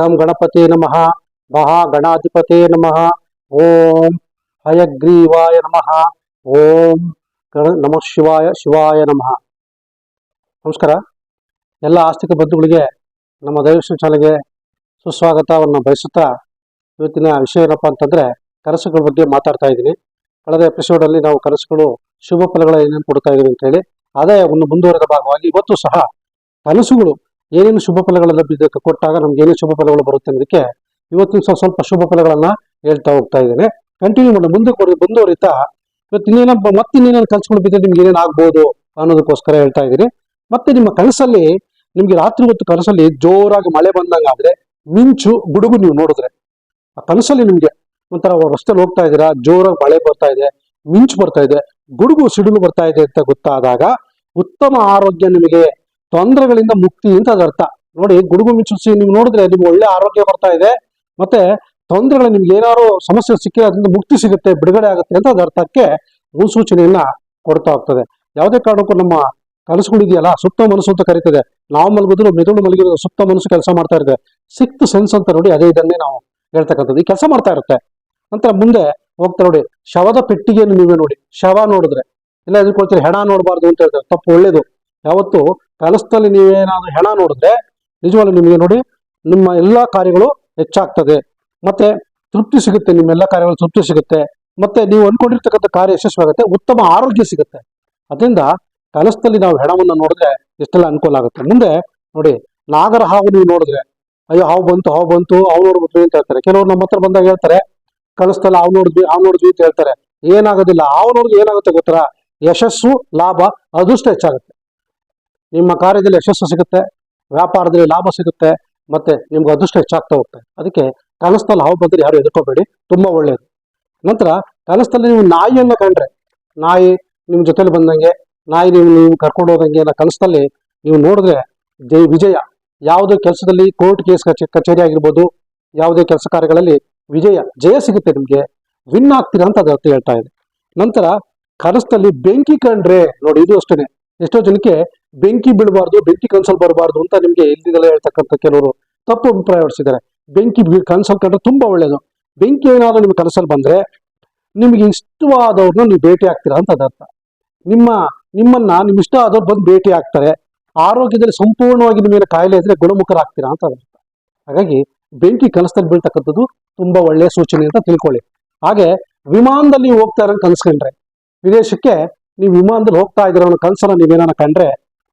ಗಂ ಗಣಪತಿ ನಮಃ ಮಹಾಗಣಾಧಿಪತಿ ನಮಃ ಓಂ ಹಯಗ್ರೀವಾಯ ನಮಃ ಓಂ ಗಣ ನಮಃ ಶಿವಾಯ ಶಿವಾಯ ನಮಃ ನಮಸ್ಕಾರ. ಎಲ್ಲ ಆಸ್ತಿಕ ಬಂಧುಗಳಿಗೆ, ನಮ್ಮ ದೈವಶ್ರೀ ಚಾನೆಲ್ಗೆ ಸುಸ್ವಾಗತವನ್ನು ಬಯಸುತ್ತಾ ಇವತ್ತಿನ ವಿಷಯ ಏನಪ್ಪ ಅಂತಂದರೆ, ಕನಸುಗಳ ಬಗ್ಗೆ ಮಾತಾಡ್ತಾ ಇದ್ದೀನಿ. ಕಳೆದ ಎಪಿಸೋಡಲ್ಲಿ ನಾವು ಕನಸುಗಳು ಶುಭ ಫಲಗಳ ಏನೇನು ಕೊಡ್ತಾ ಇದ್ದೀವಿ ಅಂತ ಹೇಳಿ ಅದೇ ಒಂದು ಮುಂದುವರೆದ ಭಾಗವಾಗಿ ಇವತ್ತು ಸಹ ಕನಸುಗಳು ಏನೇನು ಶುಭ ಫಲಗಳೆಲ್ಲ ಲಭ್ಯತೆ ಕೊಟ್ಟಾಗ ನಮ್ಗೆ ಏನೇನು ಶುಭ ಫಲಗಳು ಬರುತ್ತೆ ಅನ್ನೋದಕ್ಕೆ ಇವತ್ತಿನ ಸ್ವಲ್ಪ ಸ್ವಲ್ಪ ಶುಭ ಫಲಗಳನ್ನ ಹೇಳ್ತಾ ಹೋಗ್ತಾ ಇದ್ದೇನೆ. ಕಂಟಿನ್ಯೂ ಮಾಡಿ ಮುಂದೆ ಕೊಡಿ ಮುಂದುವರಿತಾ ಇವತ್ತು ಇನ್ನೇನ ಮತ್ತೆ ಇನ್ನೇನೇನು ಕಲ್ಸ್ಕೊಂಡು ಬಿದ್ದರೆ ನಿಮ್ಗೆ ಏನೇನು ಆಗ್ಬೋದು ಅನ್ನೋದಕ್ಕೋಸ್ಕರ ಹೇಳ್ತಾ ಇದ್ದೀನಿ. ಮತ್ತೆ ನಿಮ್ಮ ಕನಸಲ್ಲಿ, ನಿಮ್ಗೆ ರಾತ್ರಿ ಹೊತ್ತು ಕನಸಲ್ಲಿ ಜೋರಾಗಿ ಮಳೆ ಬಂದಂಗಾದ್ರೆ ಮಿಂಚು ಗುಡುಗು ನೀವು ನೋಡಿದ್ರೆ. ಆ ಕನಸಲ್ಲಿ ನಿಮ್ಗೆ ಒಂಥರ ರಸ್ತೆಲಿ ಹೋಗ್ತಾ ಇದ್ದೀರಾ, ಜೋರಾಗಿ ಮಳೆ ಬರ್ತಾ ಇದೆ, ಮಿಂಚು ಬರ್ತಾ ಇದೆ, ಗುಡುಗು ಸಿಡಿಲು ಬರ್ತಾ ಇದೆ ಅಂತ ಗೊತ್ತಾದಾಗ ಉತ್ತಮ ಆರೋಗ್ಯ ನಿಮಗೆ ತೊಂದರೆಗಳಿಂದ ಮುಕ್ತಿ ಅಂತ ಅದರ್ಥ ನೋಡಿ ಗುಡುಗು ಮಿಚುಸಿ ನೀವು ನೋಡಿದ್ರೆ ನಿಮ್ಗೆ ಒಳ್ಳೆ ಆರೋಗ್ಯ ಬರ್ತಾ ಇದೆ, ಮತ್ತೆ ತೊಂದರೆಗಳು ನಿಮ್ಗೆ ಏನಾದ್ರು ಸಮಸ್ಯೆ ಸಿಕ್ಕಿದ್ರೆ ಅದರಿಂದ ಮುಕ್ತಿ ಸಿಗುತ್ತೆ, ಬಿಡುಗಡೆ ಆಗುತ್ತೆ ಅಂತ ಅದರ ಅರ್ಥಕ್ಕೆ ಮುನ್ಸೂಚನೆಯನ್ನ ಕೊಡ್ತಾ ಹೋಗ್ತದೆ. ಯಾವುದೇ ಕಾರಣಕ್ಕೂ ನಮ್ಮ ಕನಸುಗಳಿದೆಯಲ್ಲ ಸುಪ್ತ ಮನಸ್ಸು ಅಂತ ಕರೀತದೆ. ನಾವು ಮಲಗಿದ್ರು ಮೆದುಳು ಮಲಗಿರೋದು ಸುಪ್ತ ಮನಸ್ಸು ಕೆಲಸ ಮಾಡ್ತಾ ಇರುತ್ತೆ ಸಿಕ್ತ್ ಸೆನ್ಸ್ ಅಂತ ನೋಡಿ ಅದೇ ಇದನ್ನೇ ನಾವು ಹೇಳ್ತಕ್ಕಂಥದ್ದು. ಈ ಕೆಲಸ ಮಾಡ್ತಾ ಇರುತ್ತೆ. ನಂತರ ಮುಂದೆ ಹೋಗ್ತಾ ನೋಡಿ, ಶವದ ಪೆಟ್ಟಿಗೆಯನ್ನು ನೀವೇ ನೋಡಿ. ಶವ ನೋಡಿದ್ರೆ, ಇಲ್ಲ ಎದ್ಕೊಳ್ತೀರಿ ಹೆಣ ನೋಡಬಾರ್ದು ಅಂತ ಹೇಳ್ತಾರೆ. ತಪ್ಪು, ಒಳ್ಳೇದು. ಯಾವತ್ತು ಕನಸಲ್ಲಿ ನೀವೇನಾದ್ರೂ ಹೆಣ ನೋಡಿದ್ರೆ ನಿಜವಾಗ್ಲೂ ನಿಮಗೆ ನೋಡಿ ನಿಮ್ಮ ಎಲ್ಲಾ ಕಾರ್ಯಗಳು ಹೆಚ್ಚಾಗ್ತದೆ. ಮತ್ತೆ ತೃಪ್ತಿ ಸಿಗುತ್ತೆ, ನಿಮ್ಮೆಲ್ಲ ಕಾರ್ಯಗಳು ತೃಪ್ತಿ ಸಿಗುತ್ತೆ. ಮತ್ತೆ ನೀವು ಅನ್ಕೊಂಡಿರ್ತಕ್ಕಂಥ ಕಾರ್ಯ ಯಶಸ್ವಾಗುತ್ತೆ ಉತ್ತಮ ಆರೋಗ್ಯ ಸಿಗುತ್ತೆ. ಅದರಿಂದ ಕನಸದಲ್ಲಿ ನಾವು ಹೆಣವನ್ನು ನೋಡಿದ್ರೆ ಎಷ್ಟೆಲ್ಲ ಅನುಕೂಲ ಆಗುತ್ತೆ. ಮುಂದೆ ನೋಡಿ, ನಾಗರ ಹಾವು ನೀವು ನೋಡಿದ್ರೆ, ಅಯ್ಯೋ ಹಾವು ಬಂತು ಹಾವು ಬಂತು, ಹಾವು ನೋಡ್ಬಿಟ್ವಿ ಅಂತ ಹೇಳ್ತಾರೆ. ಕೆಲವರು ನಮ್ಮ ಹತ್ರ ಬಂದಾಗ ಹೇಳ್ತಾರೆ, ಕಳಿಸ್ತಲ್ಲ ಹಾವು ನೋಡಿದ್ವಿ ಹಾವು ನೋಡಿದ್ವಿ ಅಂತ ಹೇಳ್ತಾರೆ. ಏನಾಗೋದಿಲ್ಲ, ಹಾವು ನೋಡಿದ್ವಿ ಏನಾಗುತ್ತೆ ಗೊತ್ತಾ? ಯಶಸ್ಸು, ಲಾಭ, ಅದೃಷ್ಟ ಹೆಚ್ಚಾಗುತ್ತೆ. ನಿಮ್ಮ ಕಾರ್ಯದಲ್ಲಿ ಯಶಸ್ಸು ಸಿಗುತ್ತೆ, ವ್ಯಾಪಾರದಲ್ಲಿ ಲಾಭ ಸಿಗುತ್ತೆ, ಮತ್ತೆ ನಿಮ್ಗೆ ಅದೃಷ್ಟ ಹೆಚ್ಚಾಗ್ತಾ ಹೋಗುತ್ತೆ. ಅದಕ್ಕೆ ಕನಸದಲ್ಲಿ ಹಾವು ಬಂದರೆ ಯಾರು ಎದುರ್ಕೋಬೇಡಿ ತುಂಬಾ ಒಳ್ಳೆಯದು ನಂತರ ಕನಸದಲ್ಲಿ ನೀವು ನಾಯಿಯನ್ನು ಕಂಡ್ರೆ, ನಾಯಿ ನಿಮ್ಮ ಜೊತೆಲಿ ಬಂದಂಗೆ, ನಾಯಿ ನೀವು ನೀವು ಕರ್ಕೊಂಡು ಹೋದಂಗೆ ಎಲ್ಲ ಕನಸದಲ್ಲಿ ನೀವು ನೋಡಿದ್ರೆ ಜೈ ವಿಜಯ. ಯಾವುದೇ ಕೆಲಸದಲ್ಲಿ ಕೋರ್ಟ್ ಕೇಸ್ ಕಚೇ ಕಚೇರಿ ಆಗಿರ್ಬೋದು, ಯಾವುದೇ ಕೆಲಸ ಕಾರ್ಯಗಳಲ್ಲಿ ವಿಜಯ, ಜಯ ಸಿಗುತ್ತೆ ನಿಮಗೆ. ವಿನ್ ಆಗ್ತೀರಾ ಅಂತ ಅದು ಹೇಳ್ತಾ ಇದೆ. ನಂತರ ಕನಸಲ್ಲಿ ಬೆಂಕಿ ಕಂಡ್ರೆ, ನೋಡಿ ಇದು ಅಷ್ಟೇನೆ. ಎಷ್ಟೋ ಜನಕ್ಕೆ ಬೆಂಕಿ ಬೀಳಬಾರ್ದು, ಬೆಂಕಿ ಕನ್ಸಲ್ ಬರಬಾರ್ದು ಅಂತ ನಿಮಗೆ ಇಲ್ಲಿಂದಲೇ ಹೇಳ್ತಕ್ಕಂಥ ಕೆಲವರು ತಪ್ಪು ಅಭಿಪ್ರಾಯ ಹೊಡಿಸಿದ್ದಾರೆ ಬೆಂಕಿ ಕನ್ಸಲ್ ಕಂಡ್ರೆ ತುಂಬಾ ಒಳ್ಳೆಯದು ಬೆಂಕಿ ಏನಾದರೂ ನಿಮ್ಗೆ ಕನಸಲ್ಲಿ ಬಂದ್ರೆ ನಿಮಗೆ ಇಷ್ಟವಾದವ್ರನ್ನ ನೀವು ಭೇಟಿ ಆಗ್ತೀರಾ ಅಂತ ಅದರ್ಥ ನಿಮ್ಮ, ನಿಮ್ಮನ್ನ ನಿಮ್ ಇಷ್ಟ ಆದವ್ರು ಬಂದು ಭೇಟಿ ಆಗ್ತಾರೆ. ಆರೋಗ್ಯದಲ್ಲಿ ಸಂಪೂರ್ಣವಾಗಿ ನಿಮಗೆ ಕಾಯಿಲೆ ಇದ್ರೆ ಗುಣಮುಖರಾಗ್ತೀರಾ ಅಂತ ಅದರ್ಥ ಹಾಗಾಗಿ ಬೆಂಕಿ ಕನಸದಲ್ಲಿ ಬೀಳ್ತಕ್ಕಂಥದ್ದು ತುಂಬಾ ಒಳ್ಳೆಯ ಸೂಚನೆ ಅಂತ ತಿಳ್ಕೊಳ್ಳಿ. ಹಾಗೆ ವಿಮಾನದಲ್ಲಿ ಹೋಗ್ತಾರೆ ಹೋಗ್ತಾ ಇರೋ ಕನ್ಸ್ಕೊಂಡ್ರೆ, ವಿದೇಶಕ್ಕೆ ನೀವು ವಿಮಾನದಲ್ಲಿ ಹೋಗ್ತಾ ಇದ್ರೆ ಕನಸನ್ನ ನೀವೇನಾನ ಕಂಡ್ರೆ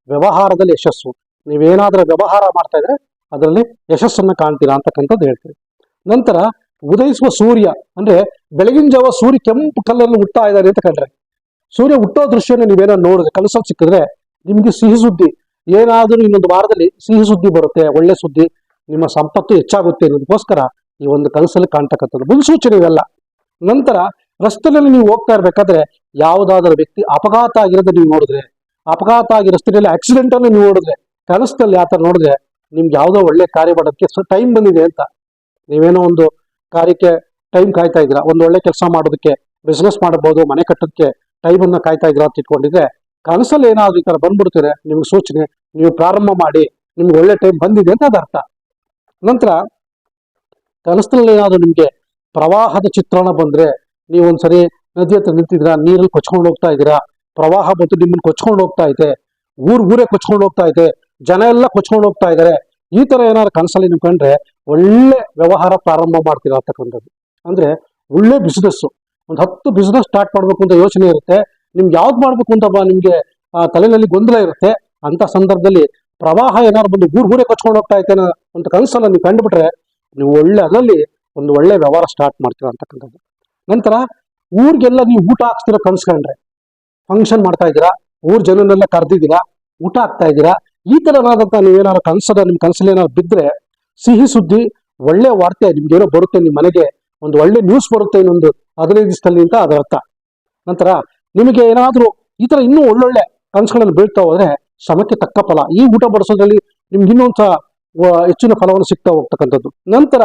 ವ್ಯವಹಾರದಲ್ಲಿ ಯಶಸ್ಸು. ನೀವೇನಾದರೂ ವ್ಯವಹಾರ ಮಾಡ್ತಾ ಇದ್ರೆ ಅದರಲ್ಲಿ ಯಶಸ್ಸನ್ನು ಕಾಣ್ತೀರಾ ಅಂತಕ್ಕಂಥದ್ದು ಹೇಳ್ತೀವಿ. ನಂತರ ಉದಯಿಸುವ ಸೂರ್ಯ ಅಂದ್ರೆ ಬೆಳಗಿನ ಜಾವ ಸೂರ್ಯ ಕೆಂಪು ಕಲ್ಲಲ್ಲಿ ಹುಟ್ಟಾ ಇದ್ದಾರೆ ಅಂತ ಕಂಡ್ರೆ ಸೂರ್ಯ ಹುಟ್ಟೋ ದೃಶ್ಯನ ನೀವೇನೋ ನೋಡಿದ್ರೆ, ಕನಸಲ್ಲಿ ಸಿಕ್ಕಿದ್ರೆ ನಿಮಗೆ ಸಿಹಿ ಸುದ್ದಿ. ಏನಾದರೂ ಇನ್ನೊಂದು ವಾರದಲ್ಲಿ ಸಿಹಿ ಸುದ್ದಿ ಬರುತ್ತೆ, ಒಳ್ಳೆ ಸುದ್ದಿ, ನಿಮ್ಮ ಸಂಪತ್ತು ಹೆಚ್ಚಾಗುತ್ತೆ ಅನ್ನೋದಕ್ಕೋಸ್ಕರ ಈ ಒಂದು ಕನಸಲ್ಲಿ ಕಾಣ್ತಕ್ಕಂಥದ್ದು. ಮುನ್ಸೂಚನೆ ಇವೆಲ್ಲ. ನಂತರ ರಸ್ತೆಯಲ್ಲಿ ನೀವು ಹೋಗ್ತಾ ಇರ್ಬೇಕಾದ್ರೆ ಯಾವುದಾದ್ರೂ ವ್ಯಕ್ತಿ ಅಪಘಾತ ಆಗಿರೋದು ನೀವು ನೋಡಿದ್ರೆ, ಅಪಘಾತ ಆಗಿ ರಸ್ತೆಯಲ್ಲಿ ಆಕ್ಸಿಡೆಂಟ್ ಅನ್ನು ನೀವು ನೋಡಿದ್ರೆ ಕೆಲಸದಲ್ಲಿ ಆ ಥರ ನೋಡಿದ್ರೆ ನಿಮ್ಗೆ ಯಾವುದೋ ಒಳ್ಳೆ ಕಾರ್ಯ ಮಾಡೋದಕ್ಕೆ ಟೈಮ್ ಬಂದಿದೆ ಅಂತ. ನೀವೇನೋ ಒಂದು ಕಾರ್ಯಕ್ಕೆ ಟೈಮ್ ಕಾಯ್ತಾ ಇದ್ದೀರಾ, ಒಂದು ಒಳ್ಳೆ ಕೆಲಸ ಮಾಡೋದಕ್ಕೆ ಬಿಸ್ನೆಸ್ ಮಾಡಬಹುದು, ಮನೆ ಕಟ್ಟೋದಕ್ಕೆ ಟೈಮ್ ಅನ್ನ ಕಾಯ್ತಾ ಇದ್ದೀರಾ ಅಂತ ಇಟ್ಕೊಂಡಿದ್ರೆ, ಕನಸಲ್ಲಿ ಏನಾದ್ರು ಈ ತರ ಬಂದ್ಬಿಡ್ತೀರ ನಿಮ್ಗೆ ಸೂಚನೆ, ನೀವು ಪ್ರಾರಂಭ ಮಾಡಿ, ನಿಮ್ಗೆ ಒಳ್ಳೆ ಟೈಮ್ ಬಂದಿದೆ ಅಂತ ಅದ ಅರ್ಥ. ನಂತರ ಕನಸಲ್ಲಿ ಏನಾದ್ರು ನಿಮ್ಗೆ ಪ್ರವಾಹದ ಚಿತ್ರಣ ಬಂದ್ರೆ ನೀವು ಒಂದ್ಸರಿ ನದಿ ಹತ್ರ ನಿಂತಿದ್ದೀರಾ? ನೀರಲ್ಲಿ ಕೊಚ್ಕೊಂಡು ಹೋಗ್ತಾ ಇದ್ದೀರಾ? ಪ್ರವಾಹ ಬಂತು ನಿಮ್ಮನ್ನು ಕೊಚ್ಕೊಂಡು ಹೋಗ್ತಾ ಇದೆ. ಊರ್ ಊರೇ ಕೊಚ್ಕೊಂಡು ಹೋಗ್ತಾ ಇದೆ. ಜನ ಎಲ್ಲ ಕೊಚ್ಕೊಂಡು ಹೋಗ್ತಾ ಇದ್ದಾರೆ. ಈ ತರ ಏನಾದ್ರು ಕನಸಲ್ಲಿ ನೀವು ಕಂಡ್ರೆ ಒಳ್ಳೆ ವ್ಯವಹಾರ ಪ್ರಾರಂಭ ಮಾಡ್ತೀರಾ ಅಂತಕ್ಕಂಥದ್ದು. ಅಂದ್ರೆ ಒಳ್ಳೆ ಬಿಸ್ನೆಸ್ ಒಂದು ಹತ್ತು ಬಿಸ್ನೆಸ್ ಸ್ಟಾರ್ಟ್ ಮಾಡ್ಬೇಕು ಅಂತ ಯೋಚನೆ ಇರುತ್ತೆ. ನಿಮ್ಗೆ ಯಾವ್ದು ಮಾಡ್ಬೇಕು ಅಂತ ನಿಮ್ಗೆ ತಲೆಯಲ್ಲಿ ಗೊಂದಲ ಇರುತ್ತೆ. ಅಂತ ಸಂದರ್ಭದಲ್ಲಿ ಪ್ರವಾಹ ಏನಾದ್ರು ಬಂದು ಊರ್ ಊರೇ ಕೊಚ್ಕೊಂಡು ಹೋಗ್ತಾ ಐತೆ ಅಂತ ಕನಸಲ್ಲ ನೀವು ಕಂಡುಬಿಟ್ರೆ ನೀವು ಒಳ್ಳೆ, ಅದರಲ್ಲಿ ಒಂದು ಒಳ್ಳೆ ವ್ಯವಹಾರ ಸ್ಟಾರ್ಟ್ ಮಾಡ್ತೀರ ಅಂತಕ್ಕಂಥದ್ದು. ನಂತರ ಊರಿಗೆಲ್ಲ ನೀವು ಊಟ ಹಾಕ್ಸ್ತಿರೋ ಕನ್ಸ್ಕೊಂಡ್ರೆ ಫಂಕ್ಷನ್ ಮಾಡ್ತಾ ಇದ್ದೀರಾ, ಊರ್ ಜನನೆಲ್ಲ ಕರೆದಿದ್ದೀರಾ, ಊಟ ಹಾಕ್ತಾ ಇದ್ದೀರಾ, ಈ ತರನಾದಂತ ನೀವೇನಾದ್ರು ಕನ್ಸದ, ನಿಮ್ ಕನ್ಸಲ್ಲಿ ಏನಾದ್ರು ಬಿದ್ರೆ ಸಿಹಿ ಸುದ್ದಿ, ಒಳ್ಳೆ ವಾರ್ತೆ ನಿಮ್ಗೆ ಏನೋ ಬರುತ್ತೆ ನಿಮ್ಮ ಮನೆಗೆ, ಒಂದು ಒಳ್ಳೆ ನ್ಯೂಸ್ ಬರುತ್ತೆ ಇನ್ನೊಂದು ಹದಿನೈದು ದಿವಸದಲ್ಲಿ ಅಂತ ಅದರ ನಂತರ ನಿಮಗೆ ಏನಾದರೂ ಈ ತರ ಇನ್ನೂ ಒಳ್ಳೊಳ್ಳೆ ಕನ್ಸುಗಳನ್ನು ಬೀಳ್ತಾ ಹೋದ್ರೆ ಶ್ರಮಕ್ಕೆ ತಕ್ಕ ಫಲ. ಈ ಊಟ ಬಡಿಸೋದ್ರಲ್ಲಿ ನಿಮ್ಗೆ ಇನ್ನೊಂದು ವ- ಹೆಚ್ಚಿನ ಫಲವನ್ನು ಸಿಗ್ತಾ ಹೋಗ್ತಕ್ಕಂಥದ್ದು. ನಂತರ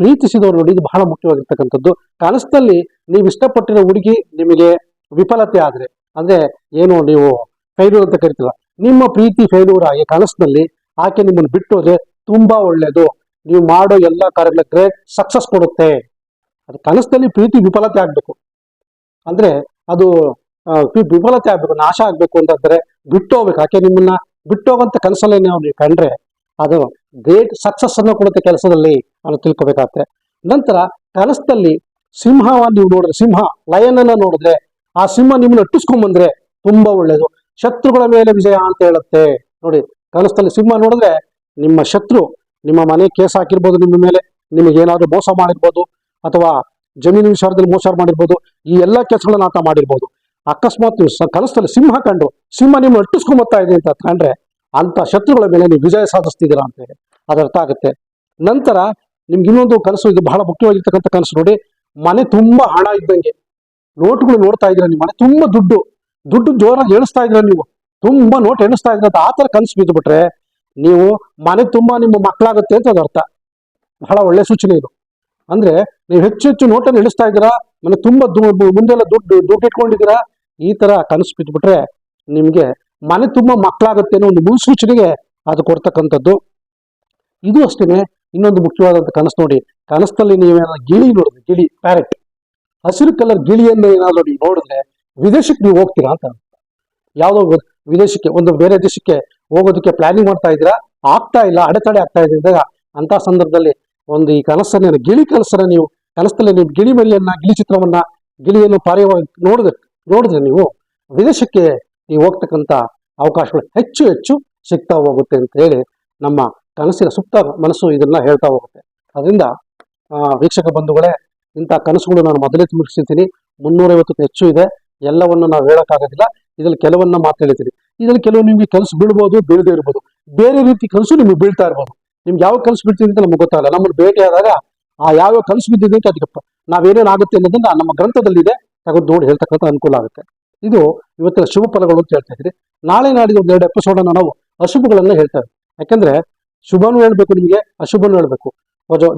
ಪ್ರೀತಿಸಿದವರು ನೋಡಿ ಇದು ಬಹಳ ಮುಖ್ಯವಾಗಿರ್ತಕ್ಕಂಥದ್ದು. ಕನಸಿನಲ್ಲಿ ನೀವು ಇಷ್ಟಪಟ್ಟಿರೋ ಹುಡುಗಿ ನಿಮಗೆ ವಿಫಲತೆ ಆದರೆ, ಅಂದ್ರೆ ಏನು ನೀವು ಫೈಲ್ಯೂರ್ ಅಂತ ಕರಿತೀರ ನಿಮ್ಮ ಪ್ರೀತಿ ಫೇಲ್ಯೂರ್ ಆಗಿ ಕನಸಿನಲ್ಲಿ ಆಕೆ ನಿಮ್ಮನ್ನು ಬಿಟ್ಟು ತುಂಬ ಒಳ್ಳೇದು. ನೀವು ಮಾಡೋ ಎಲ್ಲ ಕಾರ್ಯಗಳ ಗ್ರೇಟ್ ಸಕ್ಸಸ್ ಕೊಡುತ್ತೆ. ಅದು ಕನಸಿನಲ್ಲಿ ಪ್ರೀತಿ ವಿಫಲತೆ ಆಗಬೇಕು. ಅಂದ್ರೆ ಅದು ವಿಫಲತೆ ಆಗಬೇಕು, ನಾಶ ಆಗಬೇಕು ಅಂತಂದ್ರೆ ಬಿಟ್ಟು ಹೋಗ್ಬೇಕು ಆಕೆ ನಿಮ್ಮನ್ನ ಬಿಟ್ಟು ಹೋಗಂತ ಕನಸಲ್ಲೇ ನೀವು ನೀವು ಕಂಡ್ರೆ ಅದು ಗ್ರೇಟ್ ಸಕ್ಸಸ್ ಅನ್ನು ಕೊಡುತ್ತೆ ಕೆಲಸದಲ್ಲಿ ನಾನು ತಿಳ್ಕೊಬೇಕಾಗ್ತದೆ ನಂತರ ಕನಸದಲ್ಲಿ ಸಿಂಹವನ್ನು ನೀವು ನೋಡಿದ್ರೆ, ಸಿಂಹ ಲಯನ್ ಅನ್ನ ನೋಡಿದ್ರೆ, ಆ ಸಿಂಹ ನಿಮ್ಮನ್ನು ಅಟ್ಟಿಸ್ಕೊಂಡ್ ತುಂಬಾ ಒಳ್ಳೇದು. ಶತ್ರುಗಳ ಮೇಲೆ ವಿಜಯ ಅಂತ ಹೇಳುತ್ತೆ. ನೋಡಿ ಕನಸಲ್ಲಿ ಸಿಂಹ ನೋಡಿದ್ರೆ ನಿಮ್ಮ ಶತ್ರು ನಿಮ್ಮ ಮನೆ ಕೇಸ್ ಹಾಕಿರ್ಬೋದು ನಿಮ್ಮ ಮೇಲೆ, ನಿಮಗೆ ಏನಾದರೂ ಮೋಸ ಮಾಡಿರ್ಬೋದು ಅಥವಾ ಜಮೀನು ವಿಚಾರದಲ್ಲಿ ಮೋಸ ಮಾಡಿರ್ಬೋದು, ಈ ಎಲ್ಲ ಕೆಲಸಗಳನ್ನ ಆತ ಮಾಡಿರ್ಬೋದು. ಅಕಸ್ಮಾತ್ ಕನಸಲ್ಲಿ ಸಿಂಹ ಕಂಡು ಸಿಂಹ ನಿಮ್ಮನ್ನು ಅಟ್ಟಿಸ್ಕೊಂಬತ್ತಾ ಇದೆ ಅಂತ ಕಂಡ್ರೆ ಅಂತ ಶತ್ರುಗಳ ಮೇಲೆ ನೀವು ವಿಜಯ ಸಾಧಿಸ್ತಿದ್ದೀರಾ ಅಂತ ಹೇಳಿ. ಅದು ಅರ್ಥ ಆಗುತ್ತೆ. ನಂತರ ನಿಮ್ಗೆ ಇನ್ನೊಂದು ಕನಸು, ಇದು ಬಹಳ ಮುಖ್ಯವಾಗಿರ್ತಕ್ಕಂಥ ಕನಸು ನೋಡಿ, ಮನೆ ತುಂಬಾ ಹಣ ಇದ್ದಂಗೆ. ನೋಟ್ಗಳು ನೋಡ್ತಾ ಇದ್ದೀರಾ ನಿಮ್ಮ ಮನೆ ತುಂಬಾ ದುಡ್ಡು. ದುಡ್ಡು ಜೋರಾಗಿ ಎಣಿಸ್ತಾ ಇದ್ದೀರಾ ನೀವು? ತುಂಬಾ ನೋಟ್ ಎಣಿಸ್ತಾ ಇದ್ರೆ ಆ ಥರ ಕನಸು ಬಿದ್ದುಬಿಟ್ರೆ ನೀವು ಮನೆ ತುಂಬಾ ನಿಮ್ಮ ಮಕ್ಕಳಾಗುತ್ತೆ ಅಂತ ಅದು ಅರ್ಥ. ಬಹಳ ಒಳ್ಳೆ ಸೂಚನೆ ಇದು. ಅಂದ್ರೆ ನೀವು ಹೆಚ್ಚು ಹೆಚ್ಚು ನೋಟನ್ನು ಇಳಿಸ್ತಾ ಇದ್ದೀರಾ, ಮನೆ ತುಂಬಾ ಮುಂದೆಲ್ಲ ದುಡ್ಡು ದುಡ್ಡು ಇಟ್ಕೊಂಡಿದ್ದೀರಾ, ಈ ತರ ಕನಸು ಬಿದ್ದುಬಿಟ್ರೆ ನಿಮ್ಗೆ ಮನೆ ತುಂಬ ಮಕ್ಕಳಾಗುತ್ತೆ ಅನ್ನೋ ಒಂದು ಮುನ್ಸೂಚನೆಗೆ ಅದು ಕೊಡ್ತಕ್ಕಂಥದ್ದು. ಇದು ಅಷ್ಟೇನೆ, ಇನ್ನೊಂದು ಮುಖ್ಯವಾದಂಥ ಕನಸು ನೋಡಿ. ಕನಸಲ್ಲಿ ನೀವೇನಾದ್ರು ಗಿಳಿ ನೋಡಿದ್ರೆ, ಗಿಳಿ ಪ್ಯಾರೆಟ್ ಹಸಿರು ಕಲರ್ ಗಿಳಿಯನ್ನು ಏನಾದ್ರು ನೀವು ನೋಡಿದ್ರೆ, ವಿದೇಶಕ್ಕೆ ನೀವು ಹೋಗ್ತೀರಾ ಅಂತ. ಯಾವುದೋ ವಿದೇಶಕ್ಕೆ, ಒಂದು ಬೇರೆ ದೇಶಕ್ಕೆ ಹೋಗೋದಕ್ಕೆ ಪ್ಲಾನಿಂಗ್ ಮಾಡ್ತಾ ಇದ್ದೀರಾ? ಆಗ್ತಾ ಇಲ್ಲ, ಅಡೆತಡೆ ಆಗ್ತಾ ಇದೆ ಇದ್ದಾಗ ಅಂತ ಸಂದರ್ಭದಲ್ಲಿ ಒಂದು ಈ ಕನಸನ್ನ, ಗಿಳಿ ಕನಸನ್ನ ನೀವು ಕನಸಲ್ಲಿ ನೀವು ಗಿಳಿ ಮರಿಯನ್ನ, ಗಿಳಿ ಚಿತ್ರವನ್ನ, ಗಿಳಿಯನ್ನು ಪಾರ್ಯವಾಗಿ ನೋಡಿದ್ರೆ ನೋಡಿದ್ರೆ ನೀವು ವಿದೇಶಕ್ಕೆ ನೀವು ಹೋಗ್ತಕ್ಕಂಥ ಅವಕಾಶಗಳು ಹೆಚ್ಚು ಹೆಚ್ಚು ಸಿಗ್ತಾ ಹೋಗುತ್ತೆ ಅಂತ ಹೇಳಿ ನಮ್ಮ ಕನಸಿನ ಸುಪ್ತ ಮನಸ್ಸು ಇದನ್ನ ಹೇಳ್ತಾ ಹೋಗುತ್ತೆ. ಅದರಿಂದ ವೀಕ್ಷಕ ಬಂಧುಗಳೇ, ಇಂಥ ಕನಸುಗಳು ನಾನು ಮೊದಲೇ ಮುಗಿಸಿರ್ತೀನಿ ಮುನ್ನೂರೈವತ್ತಕ್ಕೂ ಹೆಚ್ಚು ಇದೆ. ಎಲ್ಲವನ್ನು ನಾವು ಹೇಳೋಕ್ಕಾಗೋದಿಲ್ಲ. ಇದರಲ್ಲಿ ಕೆಲವನ್ನ ಮಾತು ಹೇಳ್ತೀನಿ ಇದರಲ್ಲಿ ಕೆಲವು ನಿಮಗೆ ಕನಸು ಬೀಳ್ಬೋದು, ಬೀಳದೇ ಇರ್ಬೋದು. ಬೇರೆ ರೀತಿ ಕನಸು ನಿಮಗೆ ಬೀಳ್ತಾ ಇರ್ಬೋದು. ನಿಮ್ಗೆ ಯಾವ ಕನಸು ಬೀಳ್ತಿದೆ ಅಂತ ನಮ್ಗೆ ಗೊತ್ತಾಗಲ್ಲ. ನಮ್ಮನ್ನು ಭೇಟಿಯಾದಾಗ ಆ ಯಾವ ಕನಸು ಬಿದ್ದಿದೆ ಅಂತ ಅದಕ್ಕೆ ನಾವೇನೇನಾಗುತ್ತೆ ಅನ್ನೋದನ್ನ ನಮ್ಮ ಗ್ರಂಥದಲ್ಲಿದೆ. ತಗೊಂಡು ನೋಡಿ ಹೇಳ್ತಕ್ಕಂಥ ಅನುಕೂಲ ಆಗುತ್ತೆ. ಇದು ಇವತ್ತಿನ ಶುಭ ಫಲಗಳು ಅಂತ ಹೇಳ್ತಾ ಇದ್ದೀರಿ. ನಾಳೆ ನಾಡಿದ್ದು ಒಂದು ಎರಡು ಎಪಿಸೋಡನ್ನು ನಾವು ಅಶುಭಗಳನ್ನ ಹೇಳ್ತೇವೆ ಯಾಕಂದ್ರೆ ಶುಭನೂ ಹೇಳ್ಬೇಕು ನಿಮಗೆ, ಅಶುಭನೂ ಹೇಳ್ಬೇಕು.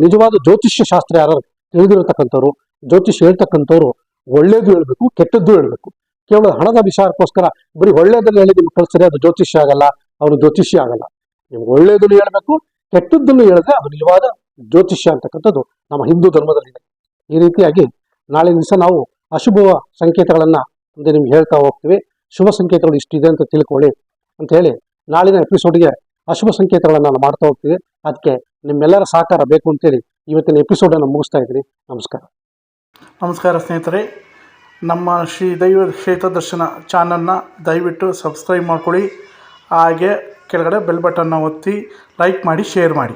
ನಿಜವಾದ ಜ್ಯೋತಿಷ್ಯ ಶಾಸ್ತ್ರ ಯಾರು ತಿಳಿದಿರತಕ್ಕಂಥವ್ರು, ಜ್ಯೋತಿಷ್ಯ ಹೇಳ್ತಕ್ಕಂಥವ್ರು ಒಳ್ಳೇದು ಹೇಳ್ಬೇಕು, ಕೆಟ್ಟದ್ದು ಹೇಳ್ಬೇಕು. ಕೇವಲ ಹಣದ ವಿಚಾರಕ್ಕೋಸ್ಕರ ಬರೀ ಒಳ್ಳೇದನ್ನು ಹೇಳಿ ನಿಮ್ಗೆ ಕಳಿಸಿದ್ರೆ ಅದು ಜ್ಯೋತಿಷ್ಯ ಆಗಲ್ಲ ಅವನು ಜ್ಯೋತಿಷ್ಯ ಆಗಲ್ಲ. ನಿಮ್ಗೆ ಒಳ್ಳೇದನ್ನು ಹೇಳ್ಬೇಕು, ಕೆಟ್ಟದ್ದನ್ನು ಹೇಳಿದ್ರೆ ಅದು ನಿಜವಾದ ಜ್ಯೋತಿಷ್ಯ ಅಂತಕ್ಕಂಥದ್ದು ನಮ್ಮ ಹಿಂದೂ ಧರ್ಮದಲ್ಲಿದೆ. ಈ ರೀತಿಯಾಗಿ ನಾಳೆ ದಿವಸ ನಾವು ಅಶುಭ ಸಂಕೇತಗಳನ್ನ ಮುಂದೆ ನಿಮ್ಗೆ ಹೇಳ್ತಾ ಹೋಗ್ತೀವಿ. ಶುಭ ಸಂಕೇತಗಳು ಇಷ್ಟಿದೆ ಅಂತ ತಿಳ್ಕೊಳ್ಳಿ ಅಂತ ಹೇಳಿ ನಾಳಿನ ಎಪಿಸೋಡ್ಗೆ ಅಶುಭ ಸಂಕೇತಗಳನ್ನು ನಾನು ಮಾಡ್ತಾ ಹೋಗ್ತೀವಿ. ಅದಕ್ಕೆ ನಿಮ್ಮೆಲ್ಲರ ಸಹಕಾರ ಬೇಕು ಅಂತೇಳಿ ಇವತ್ತಿನ ಎಪಿಸೋಡನ್ನು ಮುಗಿಸ್ತಾ ಇದ್ದೀನಿ. ನಮಸ್ಕಾರ. ನಮಸ್ಕಾರ ಸ್ನೇಹಿತರೆ. ನಮ್ಮ ಶ್ರೀ ದೈವ ಕ್ಷೇತ್ರ ದರ್ಶನ ಚಾನಲ್ನ ದಯವಿಟ್ಟು ಸಬ್ಸ್ಕ್ರೈಬ್ ಮಾಡ್ಕೊಳ್ಳಿ. ಹಾಗೆ ಕೆಳಗಡೆ ಬೆಲ್ ಬಟನ್ನ ಒತ್ತಿ ಲೈಕ್ ಮಾಡಿ ಶೇರ್ ಮಾಡಿ.